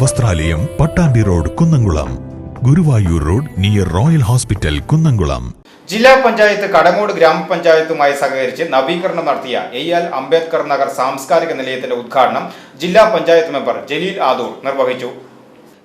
വസ്ത്രാലയം Pattambi road Kunnamkulam. Guruvayur road near royal hospital Kunnamkulam. ജില്ലാ പഞ്ചായത്ത് കടങ്ങോട് ഗ്രാമപഞ്ചായത്തുമായി സഹകരിച്ച് നവീകരണം നടത്തിയ എയ്യാൽ അംബേദ്കർ നഗർ സാംസ്കാരിക നിലയത്തിന്റെ ഉദ്ഘാടനം ജില്ലാ പഞ്ചായത്ത് മെമ്പർ ജലീൽ ആദൂർ നിർവഹിച്ചു.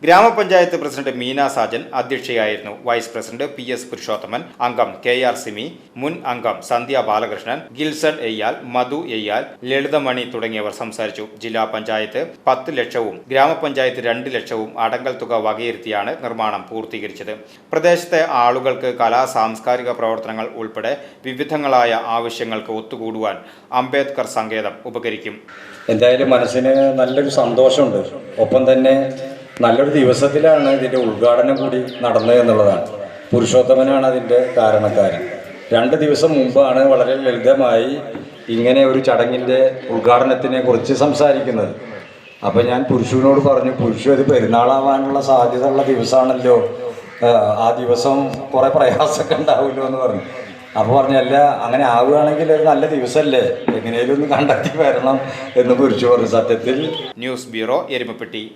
ഗ്രാമപഞ്ചായത്ത് president Meena Sajan അധ്യക്ഷയായിരുന്നു. Vice president P S Purushothaman അംഗം കെ ആർ സിമി മുൻ അംഗം സന്ധ്യ ബാലകൃഷ്ണൻ ഗിൽസൺ എയ്യാൽ മധു എയ്യാൽ ലളിതമണി തുടങ്ങിയവർ സംസാരിച്ചു. ജില്ലാ പഞ്ചായത്ത് പത്ത് ലക്ഷവും ഗ്രാമപഞ്ചായത്ത് രണ്ട് ലക്ഷവും അടങ്കൽ തുക വകയിരുത്തിയാണ് നിർമ്മാണം പൂർത്തീകരിച്ചത്. പ്രദേശത്തെ ആളുകൾക്ക് കലാ സാംസ്കാരിക പ്രവർത്തനങ്ങൾ ഉൾപ്പെടെ വിവിധങ്ങളായ ആവശ്യങ്ങൾക്ക് ഒത്തുകൂടുവാൻ അംബേദ്കർ സങ്കേതം ഉപകരിക്കും. എന്തായാലും മനസ്സിന് നല്ലൊരു സന്തോഷമുണ്ട്. ഒപ്പം തന്നെ നല്ലൊരു ദിവസത്തിലാണ് ഇതിന്റെ ഉദ്ഘാടനം കൂടി നടന്നത് എന്നുള്ളതാണ്. പുരുഷോത്തമനാണ് അതിന്റെ കാരണക്കാരൻ. രണ്ട് ദിവസം മുമ്പാണ് വളരെ ലളിതമായി ഇങ്ങനെ ഒരു ചടങ്ങിന്റെ ഉദ്ഘാടനത്തിനെ കുറിച്ച് സംസാരിക്കുന്നത്. അപ്പം ഞാൻ പുരുഷനോട് പറഞ്ഞു പുരുഷു ഇത് പെരുന്നാളാവാനുള്ള സാധ്യത ഉള്ള ദിവസമാണല്ലോ ആ, ദിവസം കുറേ പ്രയാസമൊക്കെ ഉണ്ടാവുമല്ലോ എന്ന് പറഞ്ഞു. അപ്പോൾ പറഞ്ഞല്ല അങ്ങനെ ആവുകയാണെങ്കിൽ ഒരു നല്ല ദിവസമല്ലേ? എങ്ങനെയും ഒന്ന് കണ്ടെത്തി വരണം എന്ന് പുരുഷു പറഞ്ഞു. സത്യത്തിൽ news bureau Erumapetty.